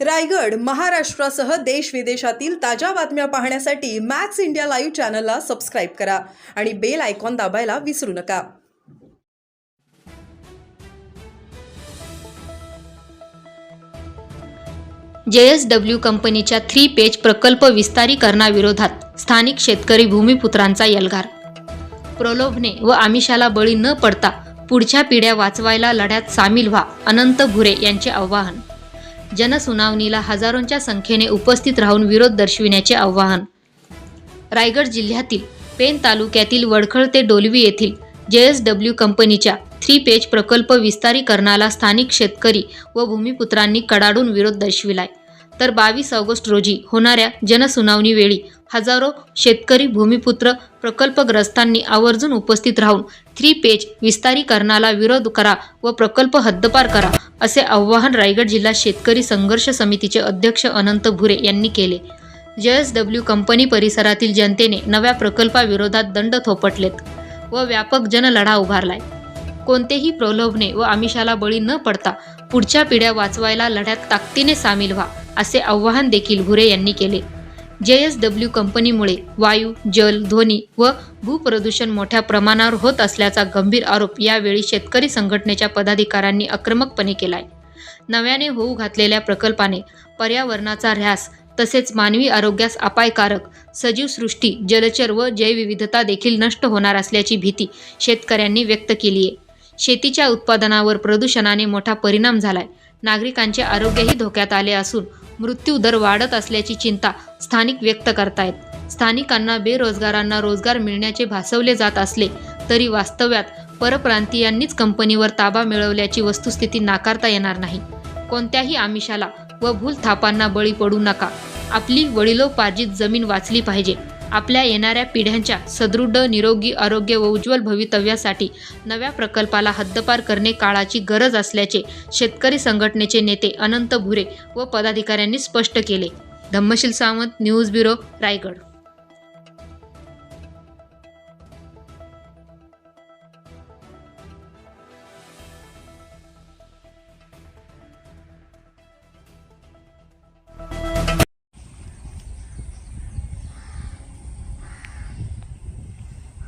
रायगड महाराष्ट्रासह देश विदेशातील ताज्या बातम्या पाहण्यासाठी मॅक्स इंडिया लाईव्ह चॅनलला सबस्क्राईब करा आणि बेल आयकॉन दाबायला विसरू नका. जेएसडब्ल्यू कंपनीच्या थ्री पेज प्रकल्प विस्तारीकरणाविरोधात स्थानिक शेतकरी भूमिपुत्रांचा यलगार. प्रलोभने व आमिषाला बळी न पडता पुढच्या पिढ्या वाचवायला लढ्यात सामील व्हा अनंत भुरे यांचे आवाहन. जनसुनावणीला हजारोंच्या संख्येने उपस्थित राहून विरोध दर्शविण्याचे आवाहन. रायगड जिल्ह्यातील पेन तालुक्यातील वडखळ ते डोलवी येथील जे एस डब्ल्यू कंपनीच्या थ्री पेज प्रकल्प विस्तारीकरणाला स्थानिक शेतकरी व भूमिपुत्रांनी कडाडून विरोध दर्शविलाय. तर बावीस ऑगस्ट रोजी होणाऱ्या जनसुनावणीवेळी हजारो शेतकरी भूमिपुत्र प्रकल्पग्रस्तांनी आवर्जून उपस्थित राहून थ्री पेज विस्तारीकरणाला विरोध करा व प्रकल्प हद्दपार करा. असे आव्हान रायगड जिल्हा शेतकरी संघर्ष समितीचे अध्यक्ष अनंत भुरे यांनी केले. जेएसडब्ल्यू कंपनी परिसरातील जनतेने नव्या प्रकल्पाविरोधात दंड थोपटलेत व व्यापक जनलढा उभारलाय. कोणतेही प्रलोभने व आमिषाला बळी न पडता पुढच्या पिढ्या वाचवायला लढ्यात ताकदीने सामील व्हा असे आव्हान देखील भुरे यांनी केले. जेएसडब्ल्यू कंपनीमुळे वायू जल ध्वनी व भूप्रदूषण मोठ्या प्रमाणावर होत असल्याचा गंभीर आरोप यावेळी शेतकरी संघटनेच्या पदाधिकाऱ्यांनी आक्रमकपणे केलाय. नव्याने होऊ घातलेल्या प्रकल्पाने पर्यावरणाचा ऱ्हास तसेच मानवी आरोग्यास अपायकारक सजीव सृष्टी जलचर व जैवविविधता देखील नष्ट होणार असल्याची भीती शेतकऱ्यांनी व्यक्त केली आहे शेतीच्या उत्पादनावर प्रदूषणाने मोठा परिणाम झालाय. नागरिकांचे आरोग्यही धोक्यात आले असून मृत्यू दर वाढत असल्याची चिंता स्थानिक व्यक्त करतायत. स्थानिकांना बेरोजगारांना रोजगार मिळण्याचे भासवले जात असले तरी वास्तव्यात परप्रांतीयांनीच कंपनीवर ताबा मिळवल्याची वस्तुस्थिती नाकारता येणार नाही. कोणत्याही आमिषाला व भूल थापांना बळी पडू नका. आपली वडिलोपार्जित जमीन वाचली पाहिजे. आपल्या येणाऱ्या पिढ्यांच्या सदृढ निरोगी आरोग्य व उज्ज्वल भवितव्यासाठी नव्या प्रकल्पाला हद्दपार करणे काळाची गरज असल्याचे शेतकरी संघटनेचे नेते अनंत भुरे व पदाधिकाऱ्यांनी स्पष्ट केले. Dhammashil Sawant news bureau Raigad.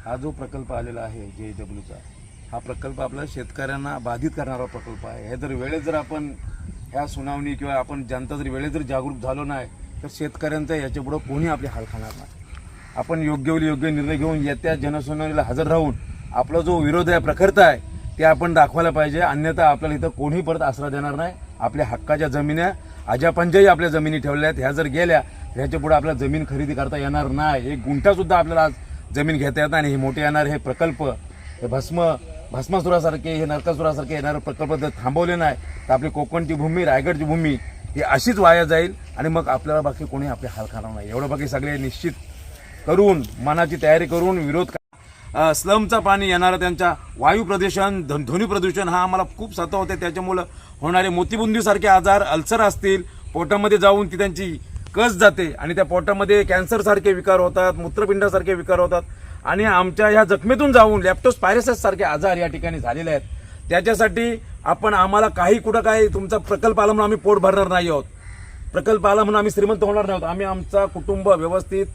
हा जो प्रकल्प आलेला आहे जे डब्ल्यूचा हा प्रकल्प आपल्या शेतकऱ्यांना बाधित करणारा प्रकल्प आहे. हे जर वेळेत जर आपण ह्या सुनावणी किंवा आपण जनता जर वेळेत जर जागरूक झालो नाही तर शेतकऱ्यांचा याच्यापुढं कोणी आपले हाल खाणार नाही. आपण योग्य वेळी योग्य निर्णय घेऊन येत्या जनसुनावणीला हजर राहून आपला जो विरोध आहे प्रखरता आहे ते आपण दाखवायला पाहिजे. अन्यथा आपल्याला इथं कोणीही परत आसरा देणार नाही. आपल्या हक्काच्या जमिन्या अजापंजाही आपल्या जमिनी ठेवल्या आहेत ह्या जर गेल्या ह्याच्या पुढे आपल्याला जमीन खरेदी करता येणार नाही. एक गुंठासुद्धा आपल्याला आज जमीन घेता येत आणि हे मोठे येणारे हे प्रकल्प हे भस्म भस्मासुरासारखे हे नरकासुरासारखे येणारे प्रकल्प जर थांबवले नाही तर आपली कोकणची भूमी रायगडची भूमी ही अशीच वाया जाईल आणि मग आपल्याला बाकी कोणी आपले हाल खाणार नाही. एवढं बाकी सगळे निश्चित करून मनाची तयारी करून विरोध स्लमचं पाणी येणारं त्यांच्या वायू प्रदूषण ध्वनी प्रदूषण हा आम्हाला खूप सतावते त्याच्यामुळं होणारे मोतीबुंदीसारखे आजार अल्सर असतील पोटामध्ये जाऊन ती त्यांची कस जाते आणि त्या पोटामध्ये कॅन्सरसारखे विकार होतात मूत्रपिंडासारखे विकार होतात. आणि आमच्या ह्या जखमेतून जाऊन लॅप्टोस्पायरेसस सारखे आजार या ठिकाणी झालेले आहेत. त्याच्यासाठी आपण आम्हाला काही कुठं काही तुमचा प्रकल्प आला म्हणून आम्ही पोट भरणार नाही आहोत. प्रकल्प आला म्हणून आम्ही श्रीमंत होणार नाही आहोत. आम्ही आमचा कुटुंब व्यवस्थित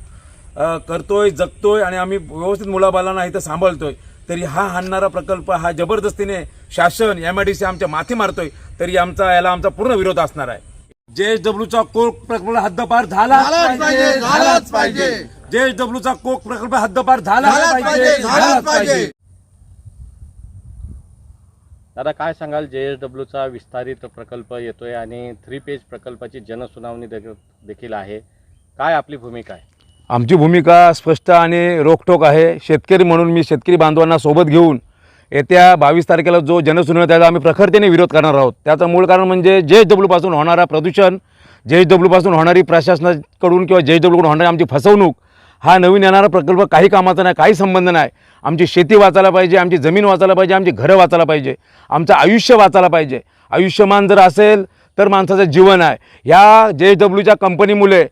करतोय जगतोय आणि आम्ही व्यवस्थित मुलाबालांना इथं सांभाळतोय. तरी हा हाणणारा प्रकल्प हा जबरदस्तीने शासन एम आय डी सी आमच्या माथी मारतोय. तरी आमचा याला आमचा पूर्ण विरोध असणार आहे. जेएसडब्ल्यूचा कोक प्रकल्प हद्दपार झाला झालाच पाहिजे, झालाच पाहिजे. जेएसडब्ल्यूचा कोक प्रकल्प हद्दपार झाला झालाच पाहिजे, झालाच पाहिजे. दादा काय सांगाल? जे एस डब्ल्यूचा विस्तारित प्रकल्प येतोय आणि थ्री पेज प्रकल्पाची जनसुनावणी देखील देखील आहे. काय आपली भूमिका आहे? आमची भूमिका स्पष्ट आणि रोखठोक आहे. शेतकरी म्हणून मी शेतकरी बांधवांना सोबत घेऊन येत्या बावीस तारखेला जो जनसुनावणी त्याचा आम्ही प्रखरतेने विरोध करणार आहोत. त्याचं मूळ कारण म्हणजे जे एच डब्ल्यूपासून होणारा प्रदूषण जे एच डब्ल्यूपासून होणारी प्रशासनाकडून किंवा जे एच डब्ल्यूकडून होणारी आमची फसवणूक हा नवीन येणारा प्रकल्प काही कामाचा नाही काही संबंध नाही. आमची शेती वाचायला पाहिजे आमची जमीन वाचायला पाहिजे आमची घरं वाचायला पाहिजे आमचं आयुष्य वाचायला पाहिजे. आयुष्यमान जर असेल तर माणसाचं जीवन आहे. ह्या जे एच डब्ल्यूच्या कंपनीमुळे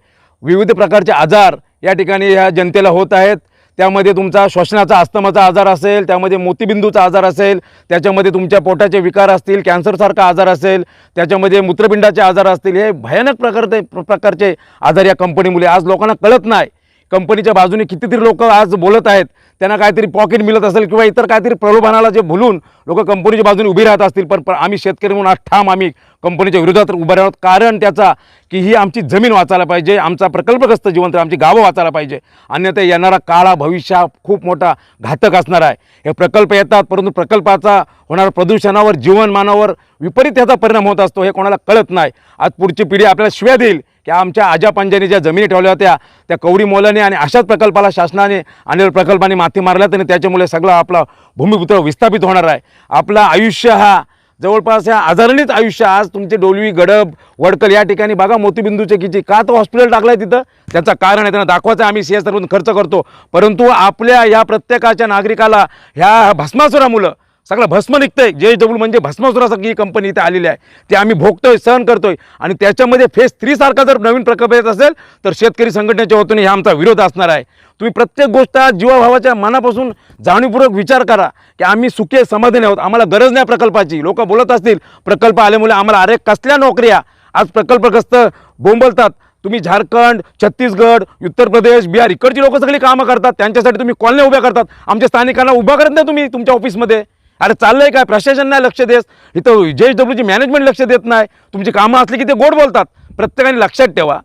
विविध प्रकारचे आजार या ठिकाणी ह्या जनतेला होत आहेत. त्यामध्ये तुमचा श्वसनाचा अस्तमाचा आजार असेल त्यामध्ये मोतीबिंदूचा आजार असेल त्याच्यामध्ये तुमच्या पोटाचे विकार असतील कॅन्सरसारखा आजार असेल त्याच्यामध्ये मूत्रपिंडाचे आजार असतील हे भयानक प्रकारचे प्रकारचे आजार या कंपनीमुळे आज लोकांना कळत नाही. कंपनीच्या बाजूने कितीतरी लोक आज बोलत आहेत त्यांना काहीतरी पॉकेट मिळत असेल किंवा इतर काहीतरी प्रलोभनाला जे भुलून लोक कंपनीच्या बाजूने उभी राहत असतील पण पण आम्ही शेतकरी म्हणून आज ठाम आम्ही कंपनीच्या विरोधात उभे राहत कारण त्याचा की ही आमची जमीन वाचायला पाहिजे आमचा प्रकल्पग्रस्त जिवंत आमची गावं वाचायला पाहिजे. अन्यथा येणारा काळा भविष्य खूप मोठा घातक असणार आहे. हे प्रकल्प येतात परंतु प्रकल्पाचा होणाऱ्या प्रदूषणावर जीवनमानावर विपरीत त्याचा परिणाम होत असतो हे कोणाला कळत नाही. आज पुढची पिढी आपल्याला शिव्या देईल. की आमच्या आजापांजाने ज्या जमिनी ठेवल्या होत्या त्या कवडी मोलाने आणि अशाच प्रकल्पाला शासनाने आणि प्रकल्पाने माती मारल्यात आणि त्याच्यामुळे सगळं आपला भूमिपुत्र विस्थापित होणार आहे. आपलं आयुष्य हा जवळपास या आजारानेच आयुष्य आज तुमचे डोलवी गडब वडकल या ठिकाणी बघा मोतीबिंदूचे किती का तो हॉस्पिटल टाकलं आहे तिथं? त्याचं कारण आहे त्यांना दाखवायचं आम्ही सी एस खर्च करतो. परंतु आपल्या या प्रत्येकाच्या नागरिकाला ह्या भस्मासुरामुळं सगळं भस्म निघतंय. जे डब्ल्यू म्हणजे भस्मसुरासारखी ही कंपनी इथे आलेली आहे. ते आम्ही भोगतोय सहन करतोय. आणि त्याच्यामध्ये फेस थ्री सारखा जर नवीन प्रकल्प येत असेल तर शेतकरी संघटनेच्या वतीने हा आमचा विरोध असणार आहे. तुम्ही प्रत्येक गोष्ट आज जीवाभावाच्या मनापासून जाणीवपूर्वक विचार करा की आम्ही सुखे समाधानी आहोत. आम्हाला गरज नाही प्रकल्पाची. लोक बोलत असतील प्रकल्प आल्यामुळे आम्हाला अरे कसल्या नोकऱ्या? आज प्रकल्पग्रस्त बोंबलतात. तुम्ही झारखंड छत्तीसगड उत्तर प्रदेश बिहार इकडची लोक सगळी कामं करतात. त्यांच्यासाठी तुम्ही कॉलन्या उभ्या करतात. आमच्या स्थानिकांना उभा करत नाही तुम्ही तुमच्या ऑफिसमध्ये अरे चाललंय काय? प्रशासन नाही लक्ष देस इथं जे एच डब्ल्यूची मॅनेजमेंट लक्ष देत नाही. तुमची कामं असली की ते गोड बोलतात. प्रत्येकाने लक्षात ठेवा.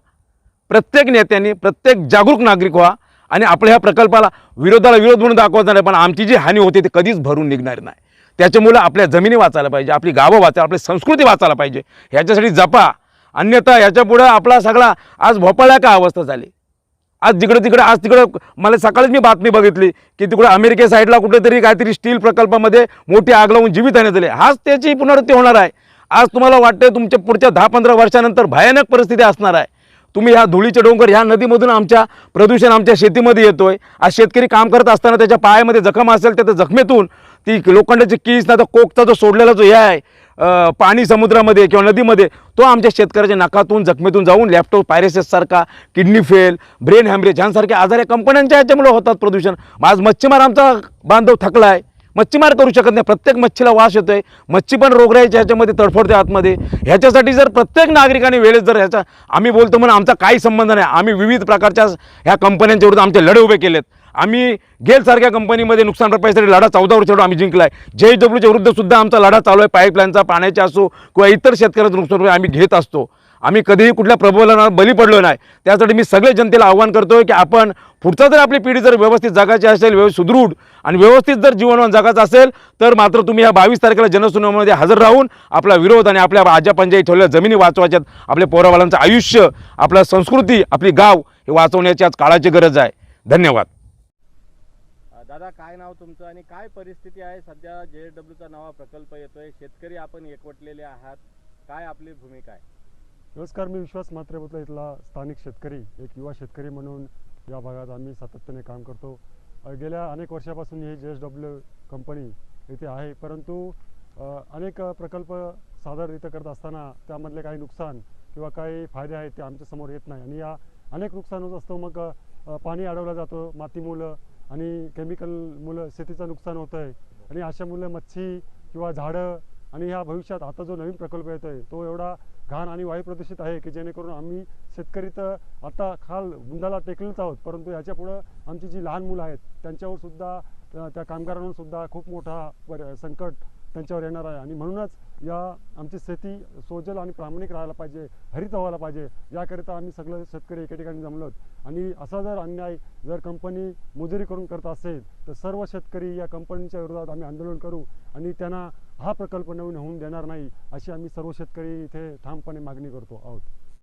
प्रत्येक नेत्यांनी प्रत्येक जागरूक नागरिक व्हा आणि आपल्या ह्या प्रकल्पाला विरोधाला विरोध म्हणून दाखवायचा नाही पण आमची जी हानी होते ती कधीच भरून निघणार नाही. त्याच्यामुळं आपल्या जमिनी वाचायला पाहिजे आपली गावं वाचायला आपली संस्कृती वाचायला पाहिजे. ह्याच्यासाठी जपा. अन्यथा ह्याच्यापुढं आपला सगळा आज भोपाळ्या का अवस्था झाली. आज जिकडं तिकडं आज तिकडं मला सकाळीच मी बातमी बघितली की तिकडं अमेरिके साईडला कुठेतरी काहीतरी स्टील प्रकल्पामध्ये मोठी आग लावून जीवित आणण्यात झाली हाच त्याची पुनरावृत्ती होणार आहे. आज तुम्हाला वाटतं तुमच्या पुढच्या दहा पंधरा वर्षानंतर भयानक परिस्थिती असणार आहे. तुम्ही ह्या धुळीचे डोंगर ह्या नदीमधून आमच्या प्रदूषण आमच्या शेतीमध्ये येतोय. आज शेतकरी काम करत असताना त्याच्या पायामध्ये जखम असेल त्या जखमेतून ती लोखंडाची कीस ना तर कोकचा जो सोडलेला जो हे आहे पाणी समुद्रामध्ये किंवा नदीमध्ये तो आमच्या शेतकऱ्याच्या नाकातून जखमेतून जाऊन लॅपटॉप पायरेसेससारखा किडनी फेल ब्रेन हॅमरेज ह्यांसारख्या आजार या कंपन्यांच्या ह्याच्यामुळे होतात प्रदूषण. आज मच्छीमार आमचा बांधव थकला आहे मच्छीमार करू शकत नाही. प्रत्येक मच्छीला वास आहे मच्छी पण रोगराईच्या ह्याच्यामध्ये तडफडते आतमध्ये. ह्याच्यासाठी जर प्रत्येक नागरिकाने वेळेत जर ह्याचा आम्ही बोलतो म्हणून आमचा काही संबंध नाही. आम्ही विविध प्रकारच्या ह्या कंपन्यांच्या विरुद्ध आमचे लढे उभे केलेत. आम्ही गेलसारख्या कंपनीमध्ये नुकसान भरपाईसाठी लढा चौदा वर्षावर आम्ही जिंकला आहे जे डब्ल्यूच्या विरुद्ध सुद्धा आमचा लढा चालू आहे. पाईपलाईनचा पाण्याचा असो किंवा इतर शेतकऱ्यांचं नुकसान आम्ही घेत असतो. आम्ही कधीही कुठल्या प्रबोधनाला बली पडलो नाही. त्यासाठी मी सगळे जनतेला आव्हान करतोय की आपण पुढचा जर आपली पिढी जर व्यवस्थित जगायची असेल व्यवस्थित सुदृढ आणि व्यवस्थित जर जीवनमान जगायचं असेल तर मात्र तुम्ही या बावीस तारखेला जनसुनावणीमध्ये हजर राहून आपला विरोध आणि आपल्या आजा ठेवलेल्या जमिनी वाचवायच्यात आपल्या पोरावालांचं आयुष्य आपला संस्कृती आपली गाव हे वाचवण्याची आज काळाची गरज आहे. धन्यवाद. दादा काय नाव तुमचं आणि काय परिस्थिती आहे? सध्या जे एस डब्ल्यूचा नवा प्रकल्प येतोय शेतकरी आपण एकवटलेले आहात. काय आपली भूमिका आहे? नमस्कार मी विश्वास म्हात्रे इथला स्थानिक शेतकरी एक युवा शेतकरी म्हणून या भागात आम्ही सातत्याने काम करतो. गेल्या अनेक वर्षापासून ही जे एस डब्ल्यू कंपनी इथे आहे परंतु अनेक प्रकल्प सादर इथं करत असताना त्यामधले काही नुकसान किंवा काही फायदे आहेत ते आमच्यासमोर येत नाही. आणि या अनेक नुकसान होत असतो. मग पाणी अडवलं माती मातीमुळं आणि केमिकल मुलं शेतीचं नुकसान होतं आहे आणि अशामुळे मच्छी किंवा झाडं आणि ह्या भविष्यात आता जो नवीन प्रकल्प येतो आहे तो एवढा घाण आणि वायू प्रदूषित आहे की जेणेकरून आम्ही शेतकरी तर आता खाल बुंदाला टेकलेच आहोत परंतु याच्या पुढं आमची जी लहान मुलं आहेत त्यांच्यावर सुद्धा त्या कामगारांवर सुद्धा खूप मोठा पर संकट त्यांच्यावर येणार आहे. आणि म्हणूनच या आमची शेती सोजल आणि प्रामाणिक राहायला पाहिजे हरित व्हायला पाहिजे याकरिता आम्ही सगळे शेतकरी एके ठिकाणी जमलोत आणि असा जर अन्याय जर कंपनी मजुरी करून करत असेल तर सर्व शेतकरी या कंपनीच्या विरोधात आम्ही आंदोलन करू आणि त्यांना हा प्रकल्प नवीन होऊन देणार नाही अशी आम्ही सर्व शेतकरी इथे ठामपणे मागणी करतो. आहोत.